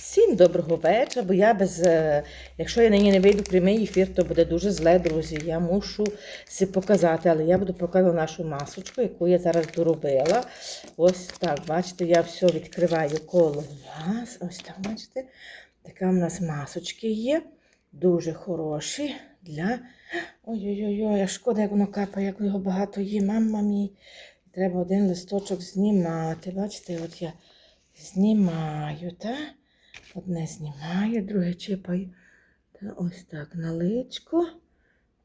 Всім доброго вечора, бо я без. е, Якщо я нині не вийду в прямий ефір, то буде дуже зле, друзі. Я мушу си показати, але я буду показувати нашу масочку, яку я зараз доробила. Ось так, бачите, я все відкриваю коло вас. Ось так, бачите. Така в нас масочки є. Дуже хороші для. Ой-ой-ой, шкода, як воно капає, як його багато є. Мама мій. Треба один листочок знімати. Бачите, от я знімаю, так? Одне знімаю, друге чіпаю. Та ось так на личко.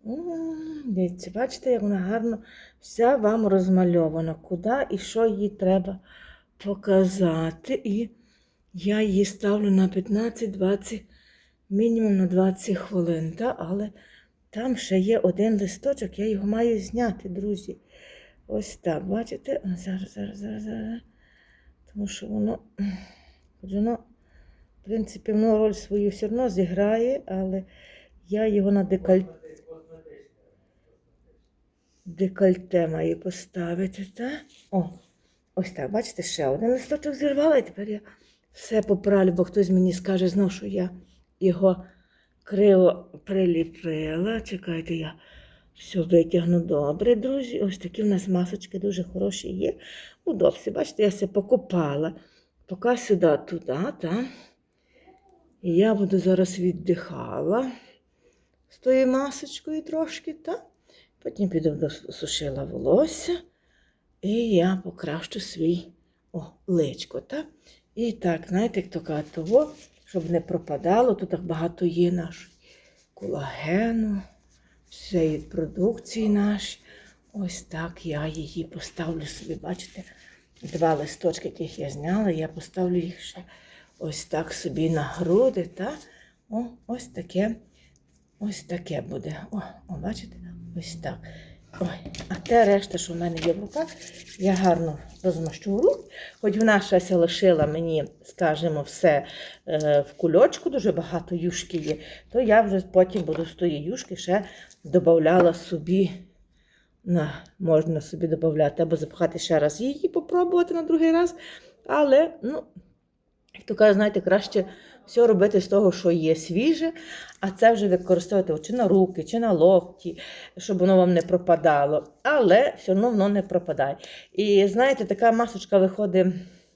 М, Дивіться, бачите, як вона гарно вся вам розмальована. Куди і що їй треба показати. І я її ставлю на 15-20, мінімум на 20 хвилин. Та? Але там ще є один листочок, я його маю зняти, друзі. Ось так, бачите? Зараз, зараз, зараз, зараз. Тому що воно, воно, в принципі, воно роль свою все одно зіграє, але я його на декольте, декольте маю поставити. Так? О, ось так, бачите, ще один листочок зірвала, і тепер я все поправлю, бо хтось мені скаже знов, що я його криво приліпила. Чекайте, я все витягну добре, друзі. Ось такі в нас масочки дуже хороші є. Удобці. Бачите, я все покопала. Поки сюди, туди, так. І я буду зараз віддихала з тою масочкою трошки, так. Потім піду досушила волосся. І я покращу свій о, личко, так. І так, знаєте, як то кажуть, того, щоб не пропадало, тут так багато є нашої колагену всієї продукції наші. Ось так я її поставлю собі, бачите, два листочки, яких я зняла, я поставлю їх ще ось так собі на груди. Та? О, ось таке, ось таке буде. О, о, бачите? Ось так. Ой, а те решта, що в мене є в руках, я гарно розмащу в рук. Хоч вона ще лишила мені, скажімо, все е, в кульочку, дуже багато юшки є, то я вже потім буду з тої юшки ще додавала собі. На, можна собі додати або запхати ще раз її попробувати на другий раз. Але, ну, як то кажуть, знаєте, краще все робити з того, що є свіже, а це вже використовувати чи на руки, чи на локті, щоб воно вам не пропадало. Але все одно воно не пропадає. І знаєте, така масочка виходить.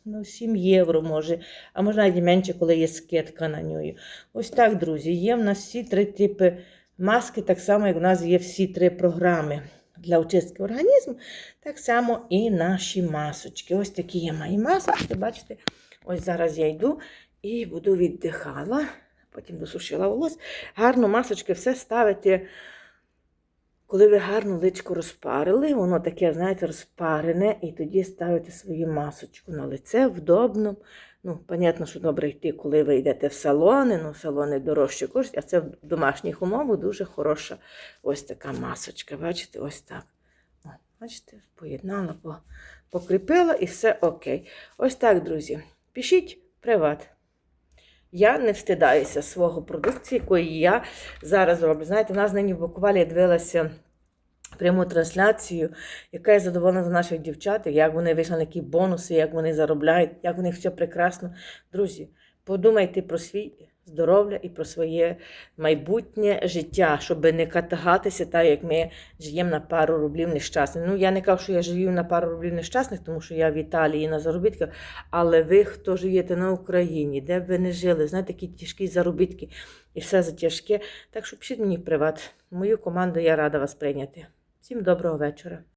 Ну, 7 євро може, а може навіть менше, коли є скидка на нього. Ось так, друзі, є в нас всі три типи маски, так само, як у нас є всі три програми для очистки організму, так само і наші масочки. Ось такі я маю масочки, бачите, ось зараз я йду і буду віддихала, потім досушила волос. Гарно масочки все ставити. Коли ви гарно личко розпарили, воно таке, знаєте, розпарене, і тоді ставите свою масочку на лице вдобно. Ну, понятно, що добре йти, коли ви йдете в салони, ну, салони дорожче коштують, а це в домашніх умовах дуже хороша ось така масочка. Бачите, ось так. О, бачите, поєднала, покріпила і все окей. Ось так, друзі. Пишіть приват. Я не встидаюся свого продукції, якої я зараз роблю. Знаєте, в нас нині я дивилася пряму трансляцію, яка я задоволена за наших дівчат, як вони вийшли на які бонуси, як вони заробляють, як у них все прекрасно. Друзі, подумайте про свій здоров'я і про своє майбутнє життя, щоб не катагатися так, як ми живемо на пару рублів нещасних. Ну, я не кажу, що я живу на пару рублів нещасних, тому що я в Італії на заробітках, але ви, хто живете на Україні, де б ви не жили, знаєте, такі тяжкі заробітки і все за тяжке. Так що пишіть мені в приват. Мою команду я рада вас прийняти. Всім доброго вечора.